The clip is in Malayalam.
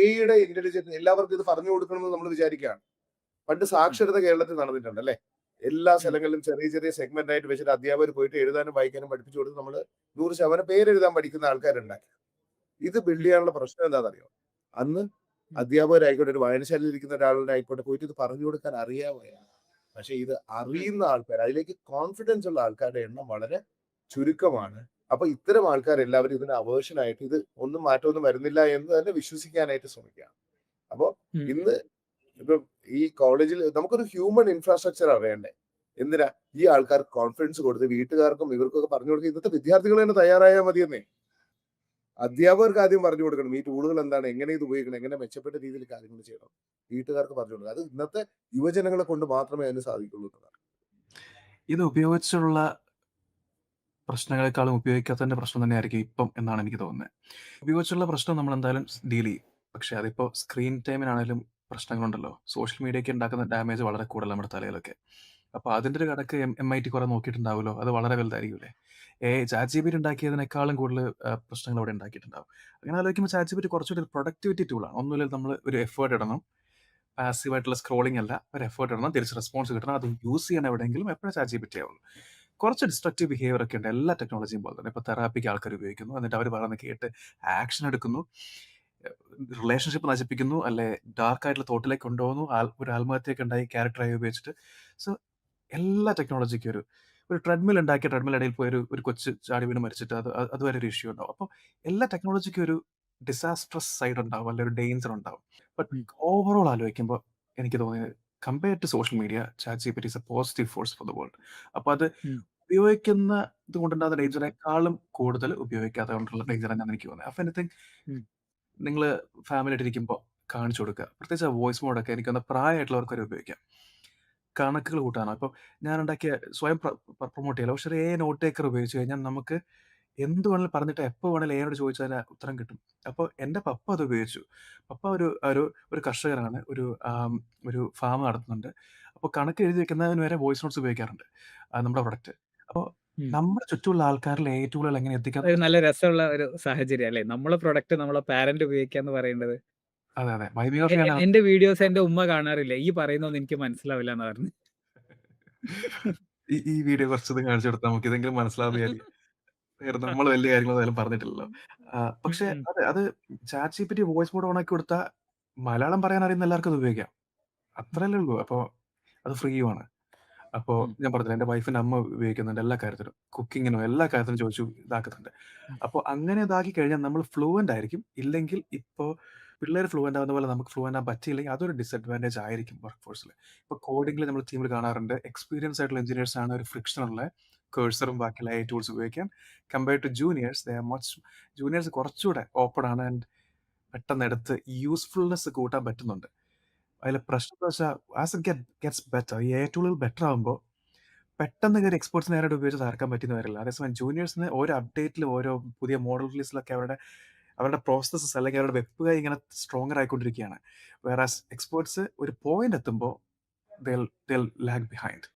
എയുടെ ഇന്റലിജൻസ് എല്ലാവർക്കും ഇത് പറഞ്ഞു കൊടുക്കണമെന്ന് നമ്മൾ വിചാരിക്കുകയാണ്. പണ്ട് സാക്ഷരത കേരളത്തിൽ നടന്നിട്ടുണ്ട് അല്ലെ? എല്ലാ സ്ഥലങ്ങളിലും ചെറിയ ചെറിയ സെഗ്മെന്റ് ആയിട്ട് വെച്ചിട്ട് അധ്യാപകർ പോയിട്ട് എഴുതാനും വായിക്കാനും പഠിപ്പിച്ചു കൊടുത്ത് നമ്മൾ നൂറ് ശതമാനം പേരെഴുതാൻ പഠിക്കുന്ന ആൾക്കാരുണ്ടാക്കി ഇത് ബിൽഡ് ചെയ്യാനുള്ള പ്രശ്നം എന്താണെന്നറിയോ? അന്ന് അധ്യാപകരായിക്കോട്ടെ ഒരു വായനശാലയിൽ ഇരിക്കുന്ന ഒരാളുടെ ആയിക്കോട്ടെ പോയിട്ട് ഇത് പറഞ്ഞു കൊടുക്കാൻ അറിയാവുകയാണ് പക്ഷെ ഇത് അറിയുന്ന ആൾക്കാർ അതിലേക്ക് കോൺഫിഡൻസ് ഉള്ള ആൾക്കാരുടെ എണ്ണം വളരെ ചുരുക്കമാണ്. അപ്പൊ ഇത്തരം ആൾക്കാർ എല്ലാവരും ഇതിന് അവേർഷനായിട്ട് ഇത് ഒന്നും മാറ്റമൊന്നും വരുന്നില്ല എന്ന് തന്നെ വിശ്വസിക്കാനായിട്ട് ശ്രമിക്കുകയാണ് അപ്പോ ഉം. ഇന്ന് ഇപ്പൊ ഈ കോളേജിൽ നമുക്കൊരു ഹ്യൂമൻ ഇൻഫ്രാസ്ട്രക്ചർ അറിയണ്ടേ എന്തിനാ? ഈ ആൾക്കാർക്ക് കോൺഫിഡൻസ് കൊടുത്ത് വീട്ടുകാർക്കും ഇവർക്കൊക്കെ പറഞ്ഞു കൊടുക്കുക ഇന്നത്തെ വിദ്യാർത്ഥികൾ തന്നെ തയ്യാറായാൽ മതിയെന്നേ. അധ്യാപകർക്ക് ആദ്യം പറഞ്ഞു കൊടുക്കണം ഈ ടൂളുകൾ എന്താണ് എങ്ങനെ ഇത് ഉപയോഗിക്കണം എങ്ങനെ മെച്ചപ്പെട്ട രീതിയിൽ കാര്യങ്ങൾ ചെയ്യണം. വീട്ടുകാർക്ക് പറഞ്ഞു കൊടുക്കുക അത് ഇന്നത്തെ യുവജനങ്ങളെ കൊണ്ട് മാത്രമേ അതിന് സാധിക്കുള്ളൂ എന്നതാണ്. ഇത് ഉപയോഗിച്ചുള്ള പ്രശ്നങ്ങളെക്കാളും ഉപയോഗിക്കാത്തതിന്റെ പ്രശ്നം തന്നെയായിരിക്കും ഇപ്പം എന്നാണ് എനിക്ക് തോന്നുന്നത്. ഉപയോഗിച്ചുള്ള പ്രശ്നം നമ്മൾ എന്തായാലും ഡീൽ ചെയ്യും. പക്ഷെ അതിപ്പോ സ്ക്രീൻ ടൈമിനാണെങ്കിലും പ്രശ്നങ്ങളുണ്ടല്ലോ. സോഷ്യൽ മീഡിയയ്ക്ക് ഉണ്ടാക്കുന്ന ഡാമേജ് വളരെ കൂടുതൽ നമ്മുടെ തലയിലൊക്കെ. അപ്പോൾ അതിന്റെ ഒരു കണക്ക് എം എം ഐ ടി കുറെ നോക്കിയിട്ടുണ്ടാവുമല്ലോ. അത് വളരെ വലുതായിരിക്കുമല്ലേ ഏ ചാറ്റ് ജി ബി ഉണ്ടാക്കിയതിനേക്കാളും കൂടുതൽ പ്രശ്നങ്ങൾ അവിടെ ഉണ്ടാക്കിയിട്ടുണ്ടാവും. അങ്ങനെ ആലോചിക്കുമ്പോൾ ചാറ്റ് ജി ബി കുറച്ചുകൂടി പ്രൊഡക്ടിവിറ്റി ടൂളാണ് ഒന്നുമില്ല നമ്മൾ ഒരു എഫേർട്ട് ഇടണം. പാസീവ് ആയിട്ടുള്ള സ്ക്രോളിംഗ് അല്ല. ഒരു എഫേർട്ട് ഇടണം. തിരിച്ച് റെസ്പോൺസ് കിട്ടണം. അത് യൂസ് ചെയ്യണം എവിടെയെങ്കിലും. എപ്പോഴും ചാറ്റ് ജി ബി ആവുള്ളൂ. കുറച്ച് ഡിസ്ട്രക്റ്റീവ് ബിഹേവിയർ ഒക്കെ ഉണ്ട്. എല്ലാ ടെക്നോളജിയും പോലെ തന്നെ. ഇപ്പോൾ തെറാപ്പിക്ക് ആൾക്കാർ ഉപയോഗിക്കുന്നു. എന്നിട്ട് അവർ പറയുന്നത് കേട്ട് ആക്ഷൻ എടുക്കുന്നു. റിലേഷൻഷിപ്പ് നശിപ്പിക്കുന്നു. അല്ലെ ഡാർക്ക് ആയിട്ടുള്ള തോട്ടിലേക്ക് കൊണ്ടുപോകുന്നു. ഒരു ആത്മഹത്യയൊക്കെ ഉണ്ടായി ക്യാരക്ടറായി ഉപയോഗിച്ചിട്ട്. സോ എല്ലാ ടെക്നോളജിക്കും ഒരു ഒരു ട്രെഡ്മിൽ ഉണ്ടാക്കിയ ട്രെഡ്മിൽ ഇടയിൽ പോയി ഒരു ഒരു കൊച്ചു ചാടി വീണ് മരിച്ചിട്ട് അത് അത് അതുവരെ ഒരു ഇഷ്യൂ ഉണ്ടാവും. അപ്പോൾ എല്ലാ ടെക്നോളജിക്കും ഒരു ഡിസാസ്ട്രസ് സൈഡ് ഉണ്ടാവും. അല്ലെങ്കിൽ ഒരു ഡേഞ്ചർ ഉണ്ടാവും. ബട്ട്. ഓവറോൾ ആലോചിക്കുമ്പോൾ എനിക്ക് തോന്നിയത് compare to social media chat G P is a positive force for the world അപ്പോൾ അത്. ഉപയോഗിക്കുന്ന ഇത് കൊണ്ടുണ്ടാകുന്ന ഡേഞ്ചറിനേക്കാളും കൂടുതൽ ഉപയോഗിക്കാത്ത കൊണ്ടുള്ള ഡേഞ്ചറാണ് ഞാൻ എനിക്ക് തോന്നുന്നത്. അപ്പൊ എനിത്തിങ് ഉം. നിങ്ങൾ ഫാമിലി ആയിട്ട് ഇരിക്കുമ്പോൾ കാണിച്ചു കൊടുക്കുക. പ്രത്യേകിച്ച് വോയിസ് മോഡൊക്കെ എനിക്ക് തന്നെ പ്രായമായിട്ടുള്ളവർക്ക് വരെ ഉപയോഗിക്കാം. കണക്കുകൾ കൂട്ടാനോ. ഇപ്പം ഞാൻ ഉണ്ടാക്കിയ സ്വയം പ്രൊമോട്ട് ചെയ്യില്ല പക്ഷേ എ നോട്ട് ടേക്കർ ഉപയോഗിച്ച് കഴിഞ്ഞാൽ നമുക്ക് എന്ത് വേണേലും പറഞ്ഞിട്ട് എപ്പോൾ വേണേലും എയോട് ചോദിച്ചാൽ അതിന് ഉത്തരം കിട്ടും. അപ്പോൾ എന്റെ പപ്പ അത് ഉപയോഗിച്ചു. പപ്പ ഒരു ഒരു ഒരു കർഷകനാണ്. ഒരു ആം, ഒരു ഫാം നടത്തുന്നുണ്ട്. അപ്പോൾ കണക്ക് എഴുതി വെക്കുന്നതിന് വരെ വോയിസ് നോട്ട്സ് ഉപയോഗിക്കാറുണ്ട്. ആ, നമ്മുടെ പ്രൊഡക്റ്റ്. നമ്മുടെ ചുറ്റുമുള്ള ആൾക്കാരിൽ ഏറ്റവും കൂടുതൽ എങ്ങനെ എത്തിക്കാം ഒരു നല്ല രസമുള്ള ഒരു സാഹചര്യം അല്ലേ? നമ്മളെ പ്രൊഡക്റ്റ് നമ്മളെ പാരന്റ് ഉപയോഗിക്കാന്ന് പറയുന്നത്. അതെ അതെ. എ- ബൈബിയോഗ്രഫിയാണ് എ- എന്റെ വീഡിയോസ് എന്റെ ഉമ്മ കാണാറില്ല? ഈ പറയുന്നൊന്നും എനിക്ക് മനസ്സിലാവില്ല എന്ന് പറഞ്ഞു. ഈ ഈ വീഡിയോ കുറച്ചത് കാണിച്ചു കൊടുത്താൽ നമുക്ക് ഇതെങ്കിലും മനസ്സിലാവില്ല നമ്മൾ വലിയ കാര്യങ്ങളൊന്നും പറഞ്ഞിട്ടില്ലല്ലോ. പക്ഷെ പക്ഷേ ഉം. അതെ അത് chat G P T voice mode ഓണാക്കി കൊടുത്താൽ മലയാളം പറയാൻ അറിയുന്ന എല്ലാവർക്കും അത് ഉപയോഗിക്കാം. അത്രയല്ലേ ഉള്ളൂ. അപ്പോൾ അത് ഫ്രീയുമാണ്. അപ്പോൾ ഉം. ഞാൻ പറഞ്ഞില്ല എന്റെ വൈഫിന്റെ അമ്മ ഉപയോഗിക്കുന്നുണ്ട് എല്ലാ കാര്യത്തിനും കുക്കിങ്ങിനും എല്ലാ കാര്യത്തിനും ചോദിച്ചു ഇതാക്കുന്നുണ്ട്. അപ്പോൾ അങ്ങനെ ഇതാക്കി കഴിഞ്ഞാൽ നമ്മൾ ഫ്ലുവന്റ് ആയിരിക്കും. ഇല്ലെങ്കിൽ ഇപ്പോൾ പിള്ളേർ ഫ്ലുവന്റ് ആവുന്ന പോലെ നമുക്ക് ഫ്ലുവന്റ് ആകാൻ പറ്റിയില്ലെങ്കിൽ അതൊരു ഡിസഡ്വാന്റേജ് ആയിരിക്കും വർക്ക് ഫോഴ്സിൽ ഇപ്പോൾ കോഡിംഗിൽ നമ്മൾ ടീമിൽ കാണാറുണ്ട്. എക്സ്പീരിയൻസ് ആയിട്ടുള്ള എഞ്ചിനീയേഴ്സ് ആണ് ഒരു ഫ്രിക്ഷനുള്ള കേഴ്സറും ബാക്കിയുള്ള എ ടൂൾസ് ഉപയോഗിക്കാൻ. Compare to juniors the much juniors കുറച്ചുകൂടെ ഓപ്പൺ ആണ് ആൻഡ് പെട്ടെന്ന് എടുത്ത് യൂസ്ഫുൾനെസ് കൂട്ടാൻ പറ്റുന്നുണ്ട്. അതിൽ പ്രശ്നം എന്ന് വെച്ചാൽ as it get gets better ഈ എ ടൂളുകൾ ബെറ്റർ ആകുമ്പോൾ പെട്ടെന്ന് കയറി എക്സ്പോർട്സ് നേരിട്ട് ഉപയോഗിച്ച് തകർക്കാൻ പറ്റുന്ന വരില്ല അതേസമയം ജൂനിയേഴ്സിന് ഓരോ അപ്ഡേറ്റിലും ഓരോ പുതിയ മോഡൽ റിലീസിലൊക്കെ അവരുടെ അവരുടെ പ്രോസസ്സസ് അല്ലെങ്കിൽ അവരുടെ വെബ് ഇങ്ങനെ സ്ട്രോങ്ങർ ആയിക്കൊണ്ടിരിക്കുകയാണ്. വേറെ എക്സ്പേർട്സ് ഒരു പോയിന്റ് എത്തുമ്പോൾ ലാഗ് ബിഹൈൻഡ്